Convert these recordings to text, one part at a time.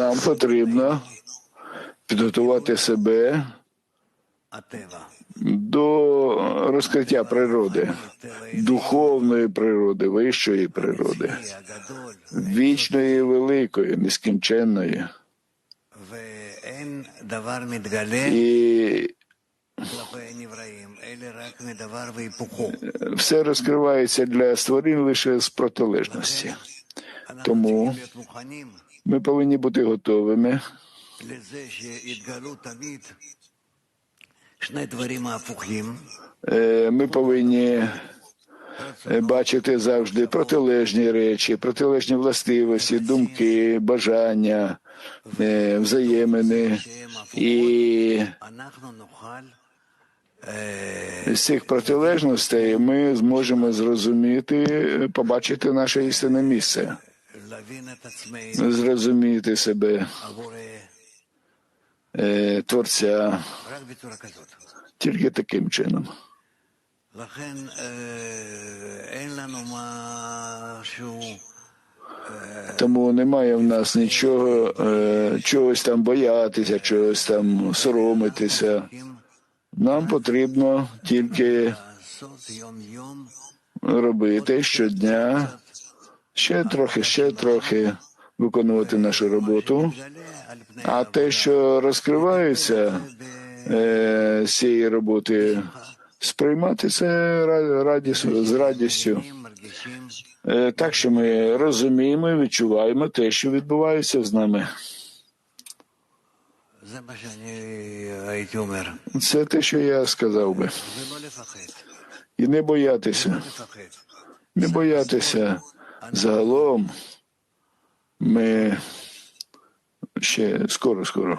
нам потрібно підготувати себе до розкриття природи, духовної природи, вищої природи, вічної, великої, нескінченної. І все розкривається для створінь лише з протилежності. Тому ми повинні бути готовими е, ми повинні е, бачити завжди протилежні речі, протилежні властивості, думки, бажання, е, взаємини. І з цих протилежностей ми зможемо зрозуміти, побачити наше істинне місце зрозуміти себе е, творця тільки таким чином. Тому немає в нас нічого, чогось там боятися, чогось там соромитися. Нам потрібно тільки робити щодня ще трохи, ще трохи виконувати нашу роботу. А те, що розкривається е, з цієї роботи, сприймати це радість, з радістю, е, так що ми розуміємо і відчуваємо те, що відбувається з нами. Це те, що я сказав би. І не боятися. Не боятися. Загалом ми ще скоро, скоро.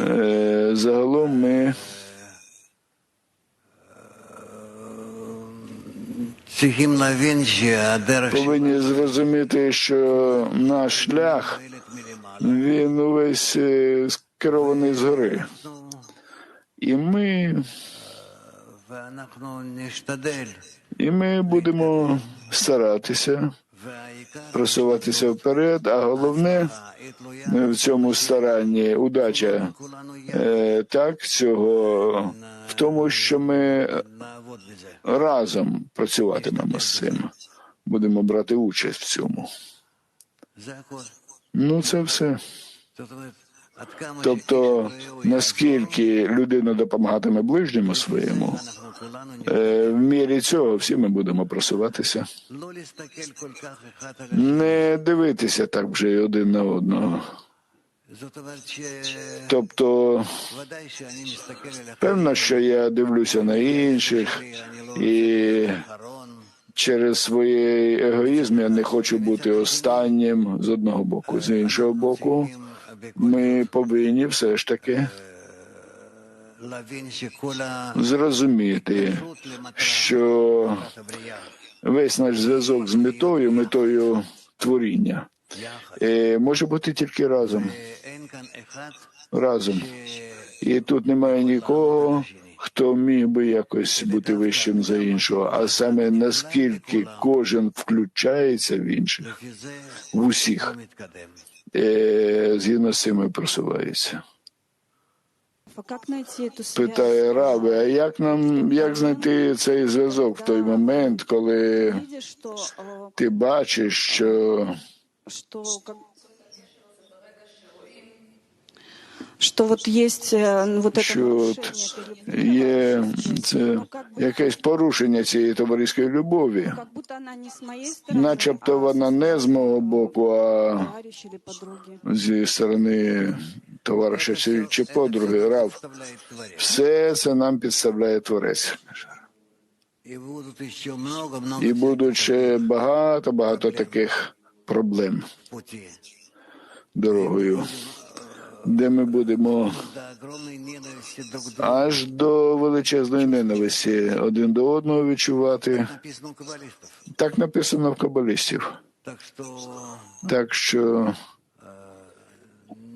Е, загалом ми повинні зрозуміти, що наш шлях він увесь е, скерований згори. І ми і ми будемо старатися просуватися вперед, а головне в цьому старанні. Удача. Е, так цього в тому, що ми разом працюватимемо з цим, будемо брати участь в цьому. Ну це все. Тобто наскільки людина допомагатиме ближньому своєму, е, в мірі цього всі ми будемо просуватися. Не дивитися так вже один на одного. Тобто, певно, що я дивлюся на інших і. Через свій егоїзм я не хочу бути останнім з одного боку, з іншого боку ми повинні все ж таки зрозуміти, що весь наш зв'язок з метою, метою творіння, е, може бути тільки разом. Разом. І тут немає нікого. Хто міг би якось бути вищим за іншого, а саме наскільки кожен включається в інших в усіх, згідно з цим і просувається. Питає Раби, а як нам як знайти цей зв'язок в той момент, коли ти бачиш, що что, как- что вот есть э, ну, вот это що нарушение от этой любви, є которая це ну, как, будто, якесь порушення цієї товариської любові, как будто она не с моей стороны, начебто а вона со не з мого стороны боку, а товарища или подруги. зі сторони товариша чи, чи подруги Рав. представляет Творец. Все це нам підставляє творець. И будут еще много-много І будуть ще багато багато таких проблем пути. дорогою, де ми будемо аж до величезної ненависті один до одного відчувати. Так написано в кабалістів. Так що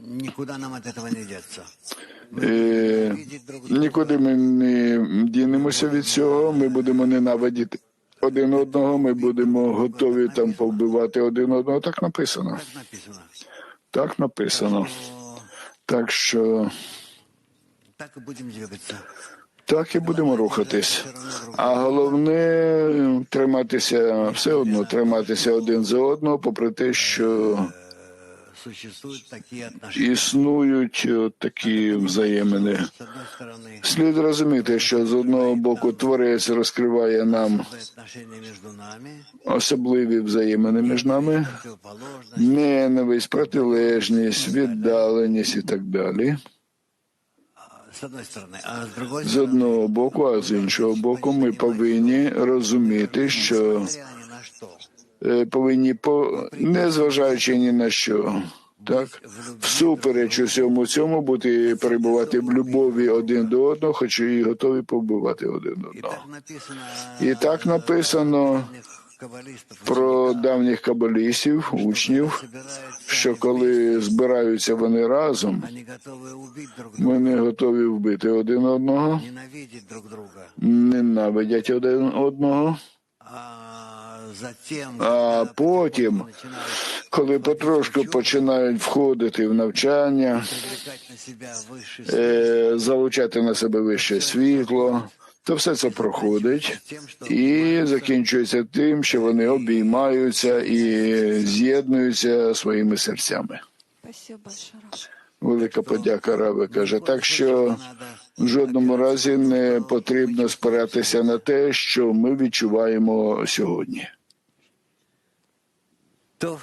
никуда нам от этого не деться. нікуди ми не дінемося від цього. Ми будемо ненавидіти один одного, ми будемо готові там повбивати один одного. Так написано. Так написано. Так що Так і будемо рухатись. А головне триматися все одно, триматися один за одного, попри те, що існують от такі взаємини. С одной стороны, Слід розуміти, що з одного боку творець розкриває нам особые отношения между нами, особливі взаємини між нами, противоположность. ненависть, протилежність, віддаленість і так далі. С одной стороны. А с другой З стороны, одного боку, а з іншого боку, ми повинні розуміти, що е, повинні по незважаючи ні на що. Так, всупереч усьому цьому бути перебувати в любові один до одного, хоч і готові побивати один и одного. І так написано про давніх кабалістів, учнів, що коли збираються вони разом, вони готові вбити один одного, ненавидять один одного. А затем, А потім, коли потрошку починають входити в навчання, е, залучати на себе вище світло, то все це проходить і закінчується тим, що вони обіймаються і з'єднуються своїми серцями. Велика подяка Рави каже. Так що в жодному разі не потрібно спиратися на те, що ми відчуваємо сьогодні. То